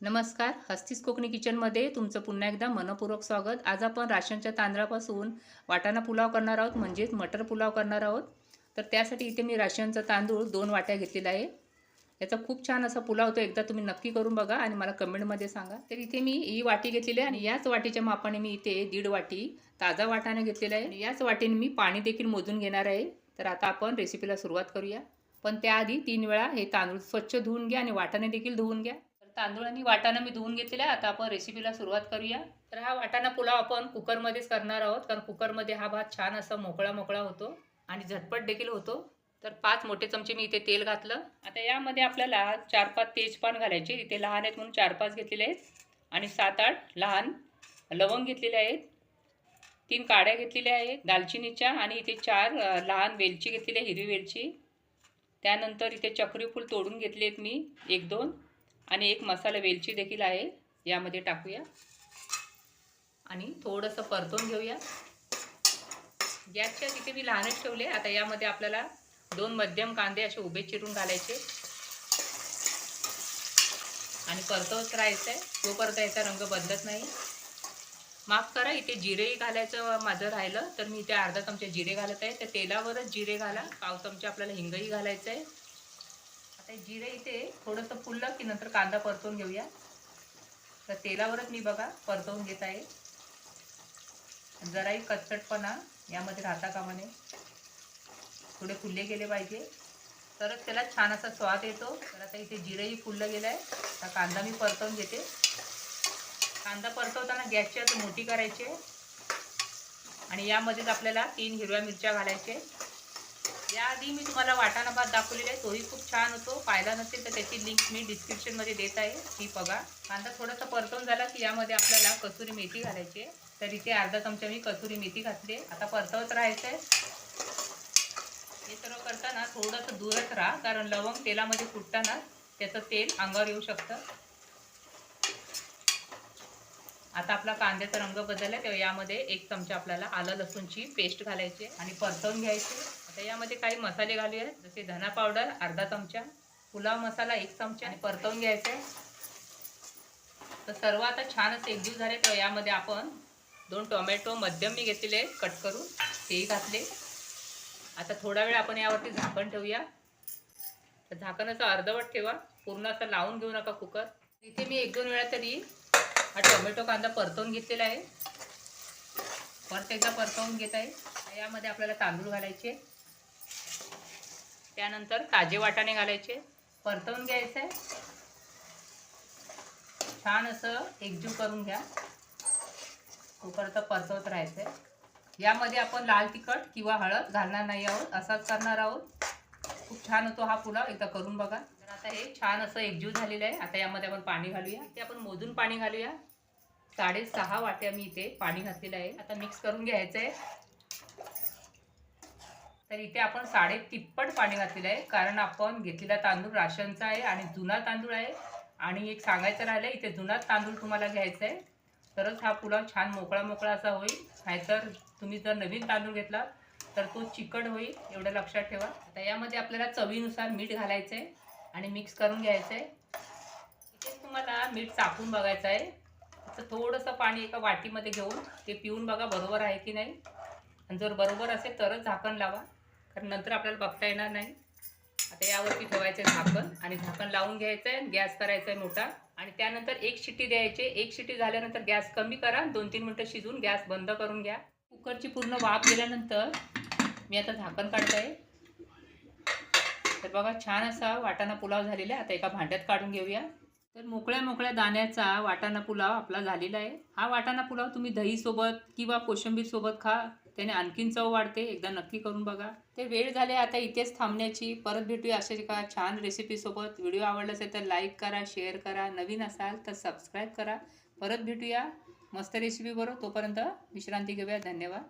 नमस्कार हस्तीस कोकणी किचनमध्ये तुमचं पुन्हा एकदा मनपूर्वक स्वागत. आज आपण राशनच्या तांदळापासून वाटाणा पुलाव करणार आहोत म्हणजेच मटर पुलाव करणार आहोत. तर त्यासाठी इथे मी राशनचा तांदूळ दोन वाट्या घेतलेला आहे. याचा खूप छान असा पुलाव होतो एकदा तुम्ही नक्की करून बघा आणि मला कमेंटमध्ये सांगा. तर इथे मी ही वाटी घेतलेली आहे आणि याच वाटीच्या मापाने मी इथे दीड वाटी ताजा वाटाणा घेतलेला आहे. आणि याच वाटीने मी पाणी देखील मोजून घेणार आहे. तर आता आपण रेसिपीला सुरुवात करूया. पण त्याआधी तीन वेळा हे तांदूळ स्वच्छ धुवून घ्या आणि वाटाणे देखील धुवून घ्या. तांदूळ आणि वाटाणा मी धुवून घेतलेला आहे आता आपण रेसिपीला सुरुवात करूया. तर हा वाटाणा पुलाव आपण कुकरमध्येच करणार आहोत. कारण कुकरमध्ये हा भात छान असा मोकळा मोकळा होतो आणि झटपट देखील होतो. तर पाच मोठे चमचे मी इथे तेल घातलं. आता यामध्ये आपल्याला चार पाच तेजपान घालायचे. इथे लहान आहेत म्हणून चार पाच घेतलेले आहेत. आणि सात आठ लहान लवंग घेतलेले आहेत. तीन काड्या घेतलेल्या आहेत दालचिनीच्या. आणि इथे चार लहान वेलची घेतलेली आहे हिरवी वेलची. त्यानंतर इथे चक्रीफूल तोडून घेतले आहेत मी. एक दोन. आणि एक मसाला वेलची देखील आहे यामध्ये टाकूया. आणि थोडंसं परतून घेऊया. गॅसच्या तिथे मी लहानच ठेवले आता यामध्ये आपल्याला दोन मध्यम कांदे असे उभे चिरून घालायचे. आणि परतवत राहायचं आहे तोपर्यंत याचा रंग बदलत नाही. माफ करा इथे जिरेही घालायचं माझं राहिलं तर मी इथे अर्धा चमचा जिरे घालत आहे. तर तेलावरच जिरे घाला पाव चमचा आपल्याला हिंगही घालायचं आहे आता जिरे इथे थोडंसं फुललं की नंतर कांदा परतवून घेऊया. तर तेलावरच मी बघा परतवून घेत आहे. जराही कच्चटपणा यामध्ये राहता कामा नये. थोडे फुलले गेले पाहिजे. तरच त्याला छान असा स्वाद येतो. तर आता इथे जिरेही फुललं गेलं आहे आता कांदा मी परतवून घेते. कांदा परतवताना गॅसची आता मोठी करायची आणि यामध्येच आपल्याला तीन हिरव्या मिरच्या घालायचे याआधी मी तुम्हाला वाटाणा भात दाखवलेला आहे. तोही खूप छान होतो. पाहिला नसेल तर त्याची लिंक मी डिस्क्रिप्शनमध्ये देत आहे. ती बघा. कांदा थोडासा परतून झाला की यामध्ये आपल्याला कसुरी मेथी घालायची आहे. तर इथे अर्धा चमचा मी कसुरी मेथी घातली आहे. आता परतवत राहायचं आहे हे सर्व करताना थोडंसं दूरच राहा. कारण लवंग तेलामध्ये फुटताना त्याचं तेल अंगावर येऊ शकतं. आता आपला कांद्याचा रंग बदलला तेव्हा यामध्ये एक चमचा आपल्याला आलं लसूणची पेस्ट घालायची आणि परतवून घ्यायची आता यामध्ये काही मसाले घालूया जसे धना पावडर अर्धा चमचा पुलाव मसाला एक चमचा आणि परतवून घ्यायचा तर सर्व आता छान असे एकजीव झाले तेव्हा यामध्ये आपण दोन टोमॅटो मध्यम मी घेतलेले कट करून तेही घातले. आता थोडा वेळ आपण यावरती झाकण ठेवूया. तर झाकण असं अर्धवट ठेवा पूर्ण असं लावून घेऊ नका कुकर. इथे मी एक दोन वेळा तरी हा टोमॅटो कांदा परतवून घेतलेला आहे. परत एकदा परतवून घेत आहे. यामध्ये आपल्याला तांदूळ घालायचे. त्यानंतर ताजे वाटाणे घालायचे. परतवून घ्यायचं. आहे छान असं एकजीव करून घ्या. कुकरचं परतवत राहायचं आहे यामध्ये आपण लाल तिखट किंवा हळद घालणार नाही आहोत. असाच करणार आहोत. खूप छान होतो हा पुलाव. एकदा करून बघा. तर आता हे छान असं एकजीव झालेलं आहे. आता यामध्ये आपण पाणी घालूया. इथे आपण मोजून पाणी घालूया. साडेसहा वाट्या मी इथे पाणी घातलेलं आहे. आता मिक्स करून घ्यायचं आहे तर इथे आपण साडे तिप्पट पाणी घातलेलं आहे. कारण आपण घेतलेला तांदूळ राशनचा आहे आणि जुना तांदूळ आहे. आणि एक सांगायचं राहिलं इथे जुना तांदूळ तुम्हाला घ्यायचा आहे तरच हा पुलाव छान मोकळा मोकळा असा होईल. नाहीतर तुम्ही जर नवीन तांदूळ घेतला तर तो चिकट होईल एवढं लक्षात ठेवा. आता यामध्ये आपल्याला चवीनुसार मीठ घालायचं आहे आणि मिक्स करून घ्यायचं आहे इथेच तुम्हाला मीठ चाकून बघायचं आहे. असं थोडंसं पाणी एका वाटीमध्ये घेऊन ते पिऊन बघा बरोबर आहे की नाही. आणि जर बरोबर असेल तरच झाकण लावा कारण नंतर आपल्याला बघता येणार नाही. आता यावरती ठेवायचं आहे झाकण आणि झाकण लावून घ्यायचं आहे गॅस करायचा आहे मोठा. आणि त्यानंतर एक शिट्टी द्यायची. एक शिट्टी झाल्यानंतर गॅस कमी करा. दोन तीन मिनटं शिजून गॅस बंद करून घ्या. कुकरची पूर्ण वाफ गेल्यानंतर मी आता झाकण काढत आहे तर बघा छान असा वाटाणा पुलाव झालेला आहे. आता एका भांड्यात काढून घेऊया. तर मोकळ्या मोकळ्या दाण्याचा वाटाणा पुलाव आपला झालेला आहे. हा वाटाणा पुलाव तुम्ही दहीसोबत किंवा कोशिंबीरसोबत खा. त्याने आणखीन चव वाढते. एकदा नक्की करून बघा. ते वेळ झाले आता इथेच थांबण्याची. परत भेटूया अशा एका छान रेसिपीसोबत व्हिडिओ आवडला असेल तर लाईक करा शेअर करा. नवीन असाल तर सबस्क्राईब करा. परत भेटूया. मस्त रेसिपी बरोबर. तोपर्यंत विश्रांती घेऊया. धन्यवाद.